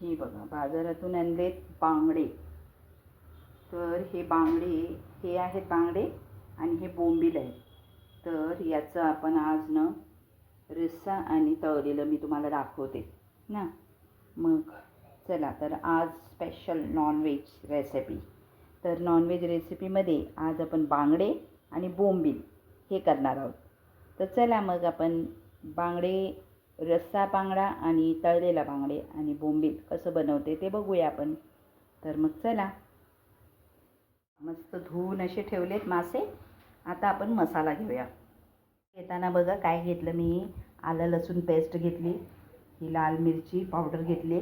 हे बघा बाजारातून आणलेत बांगडे. तर हे बांगडे हे आहेत बांगडे आणि हे बोंबील आहे तर याचं आपण आज ना रस्सा आणि तळलेलं मी तुम्हाला दाखवते ना? मग चला तर आज स्पेशल नॉनव्हेज रेसिपी तर नॉनव्हेज रेसिपीमध्ये आज आपण बांगडे आणि बोंबील हे करणार आहोत. तर चला मग आपण बांगडे रस्सा बांगडा आणि तळलेला बांगडे आणि बोंबील कसं बनवते ते बघूया आपण. तर मग चला. मस्त धुवून असे ठेवलेत मासे. आता आपण मसाला घेऊया. घेताना बघा काय घेतलं मी. आलं लसूण पेस्ट घेतली ही लाल मिरची पावडर घेतली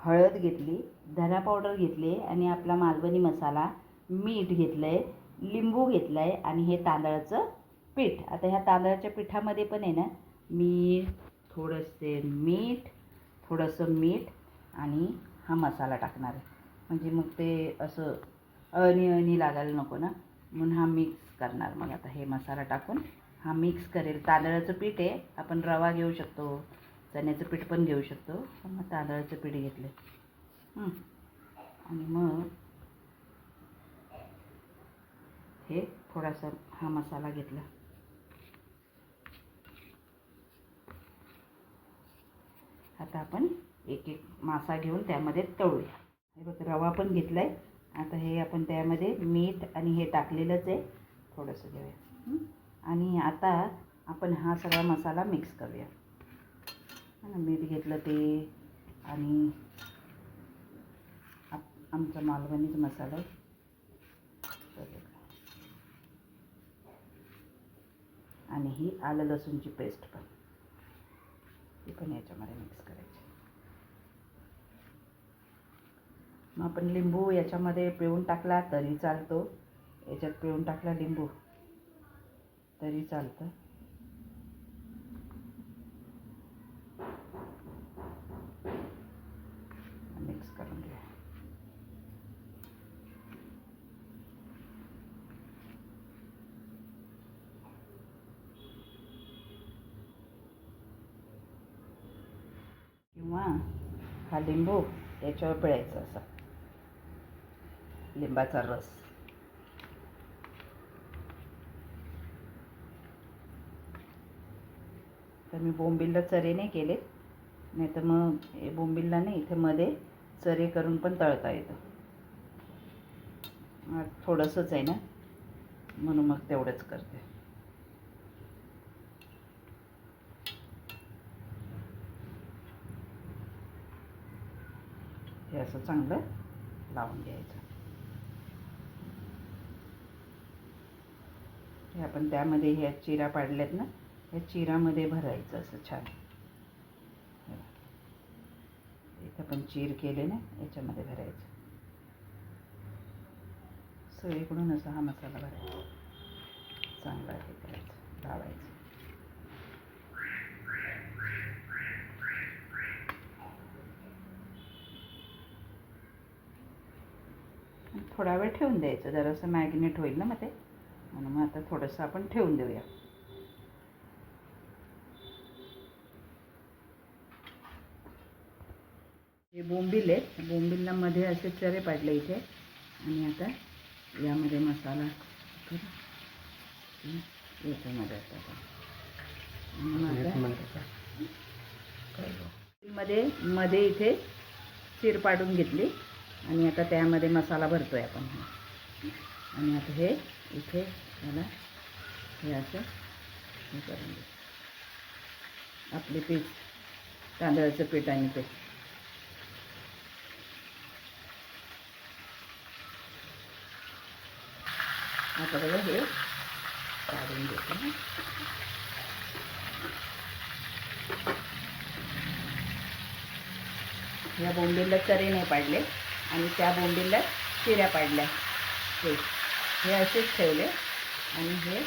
हळद घेतली धना पावडर घेतली आणि आपला मालवणी मसाला मीठ घेतलं आहे लिंबू घेतलं आहे आणि हे तांदळाचं पीठ. आता ह्या तांदळाच्या पिठामध्ये पण आहे ना मी थोडेसे मीठ थोडंसं मीठ आणि हा मसाला टाकणार आहे. म्हणजे मग ते असं अळणी अळणी लागायला नको ना. म्हणून हा मिक्स करणार मग आता हे मसाला टाकून. हा मिक्स करेल. तांदळाचं पीठ आहे. आपण रवा घेऊ शकतो. चण्याचं पीठ पण घेऊ शकतो. मग तांदळाचं पीठ घेतलं आणि मग हे थोडासा हा मसाला घेतला. आता आपण एक एक मासा घेऊन त्यामध्ये तळूया. हे बघ रवा पण घेतला आहे आता हे आपण त्यामध्ये मीठ आणि हे टाकलेलंच आहे. थोडंसं घेऊया. आणि आता आपण हा सगळा मसाला मिक्स करूया. ना मीठ घेतलं ते आणि आप आमचा मालवणीच मसाला आहे. आणि ही आलं लसूणची पेस्ट पण. ती पण याच्यामध्ये मिक्स करायची. मग आपण लिंबू याच्यामध्ये पिळून टाकला तरी चालतो. याच्यात पिळून टाकला लिंबू. तरी चालतं मिक्स करून घ्या किंवा हा लिंबू याच्यावर पिळायचा असा. लिंबाचा रस. तर मी बोंबिलला चरे नाही केले नाही तर मग हे बोंबिलला नाही इथे मध्ये चरे करून पण तळता येतं. थोडंसंच आहे ना म्हणून मग तेवढंच करते. हे असं चांगलं लावून घ्यायचं. हे आपण त्यामध्ये ह्या चिरा पाडल्यात ना ह्या चिरामध्ये भरायचं असं छान. इथं पण चीर केले ना याच्यामध्ये भरायचं. सगळीकडून असा हा मसाला भरायचा. चांगला हे करायचं लावायचं आणि थोडा वेळ ठेवून द्यायचं. जरासं मॅग्नेट होईल ना मग ते. म्हणून मग आता थोडंसं आपण ठेवून देऊया. हे बोंबील आहे. बोंबीलला मध्ये असे चरे पाडले इथे. आणि आता यामध्ये मसाला याच्यामध्ये मध्ये मध्ये इथे चीर पाडून घेतली. आणि आता त्यामध्ये मसाला भरतो आहे आपण आणि आता हे इथे याला हे असं हे करून घे आपले पीठ तांदळाचं पीठ आणि ते. आता बघा हे काढून देतो या बोंबीलला चरे नाही पाडले. आणि त्या बोंडीला चिऱ्या पाडल्या. हे हे असेच ठेवले. आणि हे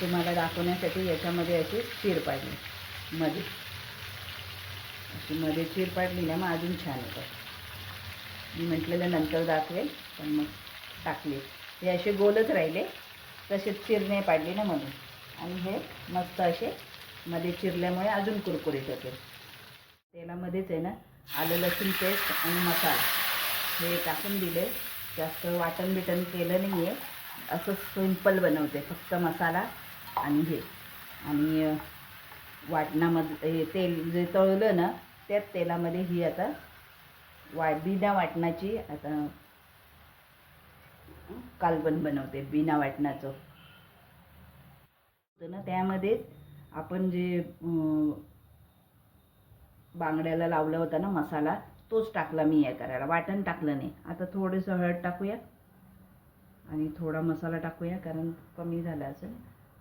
तुम्हाला दाखवण्यासाठी याच्यामध्ये अशी चीर पाडली. मध्ये अशी मध्ये चीर पाडली ना मग अजून छान होतं. मी म्हटलेलं नंतर दाखवेल पण मग टाकले. हे असे गोलच राहिले तसेच चीर नाही पाडली ना मध्ये आणि हे मस्त असे मध्ये चिरल्यामुळे अजून कुरकुरीत होते. तेलामध्येच आहे ना आलं लसूण पेस्ट आणि मसाला. हे टाकून दिले. जास्त वाटण बिटण केलं नाही आहे असं सिंपल बनवते. फक्त मसाला आणि हे. आणि वाटणामध्ये हे तेल जे तळलं ना त्याच तेलामध्ये ही आता वा बिना वाटणाची आता कालवण बनवते बिना वाटणाचं. तर ना त्यामध्ये आपण जे बांगड्याला लावला होता ना मसाला तोच टाकला मी हे करायला. वाटण टाकलं नाही. आता थोडंसं हळद टाकूया. आणि थोडा मसाला टाकूया कारण कमी झाला असेल.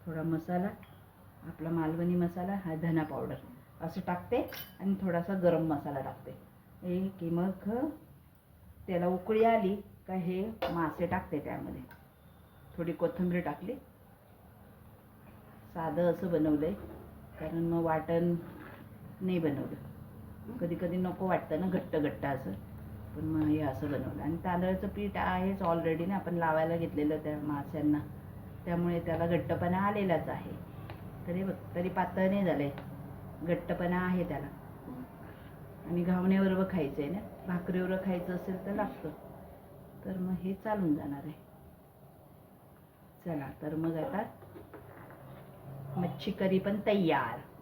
थोडा मसाला आपला मालवणी मसाला हा धना पावडर. असं टाकते आणि थोडासा गरम मसाला टाकते. हे की मग त्याला उकळी आली का हे मासे टाकते त्यामध्ये. थोडी कोथिंबीर टाकली. साधं असं बनवलं आहे कारण मग वाटण नाही बनवलं. कधी कधी नको वाटतं ना घट्ट घट्ट असं. पण मग हे असं बनवलं. आणि तांदळाचं पीठ आहेच ऑलरेडी ना आपण लावायला घेतलेलं त्या माश्यांना. त्यामुळे त्याला घट्टपणा आलेलाच आहे. तरी बघ तरी पातळ नाही झालं आहे घट्टपणा आहे त्याला. आणि घावण्याबरोबर खायचं आहे ना? भाकरीवर खायचं असेल तर लागतं. तर मग हे चालून जाणार आहे. चला तर मग आता मच्छी करी पण तयार.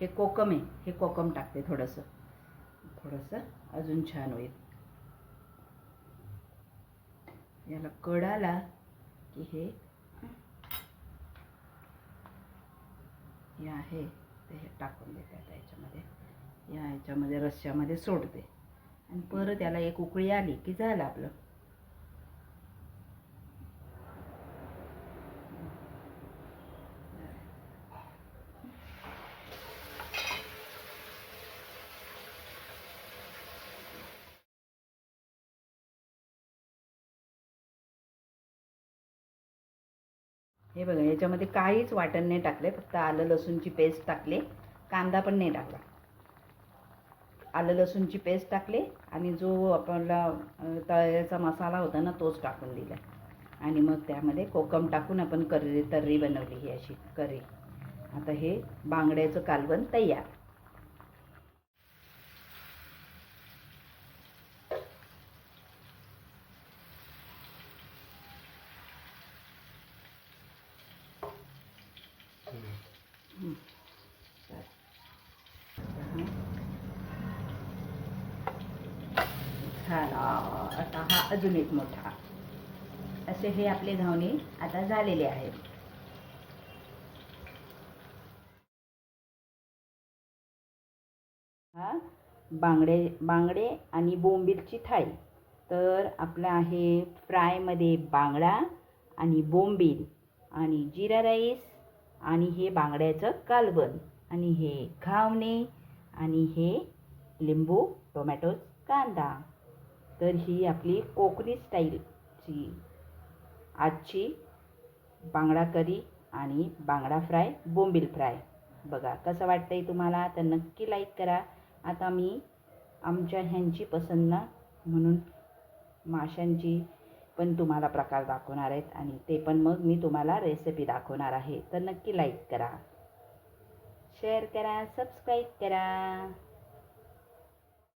हे कोकम आहे हे कोकम टाकते थोडंसं. थोडंसं अजून छान होईल. याला कड आला की हे हे आहे ते हे टाकून देते आता याच्यामध्ये. या याच्यामध्ये रश्श्यामध्ये सोडते. आणि परत याला एक उकळी आली की झालं आपलं. हे बघा याच्यामध्ये काहीच वाटण नाही टाकले फक्त आलं लसूणची पेस्ट टाकले कांदा पण नाही टाकला. आलं लसूणची पेस्ट टाकले आणि जो आपला तळ्याचा मसाला होता ना तोच टाकून दिला. आणि मग त्यामध्ये कोकम टाकून आपण करी तर्री बनवली ही अशी करी. आता हे बांगड्याचं कालवण तयार झाला आता हा अजून एक मोठा. असे हे आपले घावणे आता झालेले आहेत. हा बांगडे बांगडे आणि बोंबीलची थाळी. तर आपलं आहे फ्रायमध्ये बांगडा आणि बोंबील आणि जिरा राईस आणि हे बांगड्याचं कालवण आणि हे घावणे आणि हे लिंबू टोमॅटो कांदा. तर ही आपली कोकणी स्टाईलची आजची बांगडा करी आणि बांगडा फ्राय बोंबील फ्राय. बघा कसं वाटतं आहे तुम्हाला? तर नक्की लाईक करा. आता मी आमच्या ह्यांची पसंत ना म्हणून माशांची पण तुम्हाला प्रकार दाखवणार आहेत आणि ते पण मग मी तुम्हाला रेसिपी दाखवणार आहे. तर नक्की लाईक करा. शेअर करा सबस्क्राईब करा.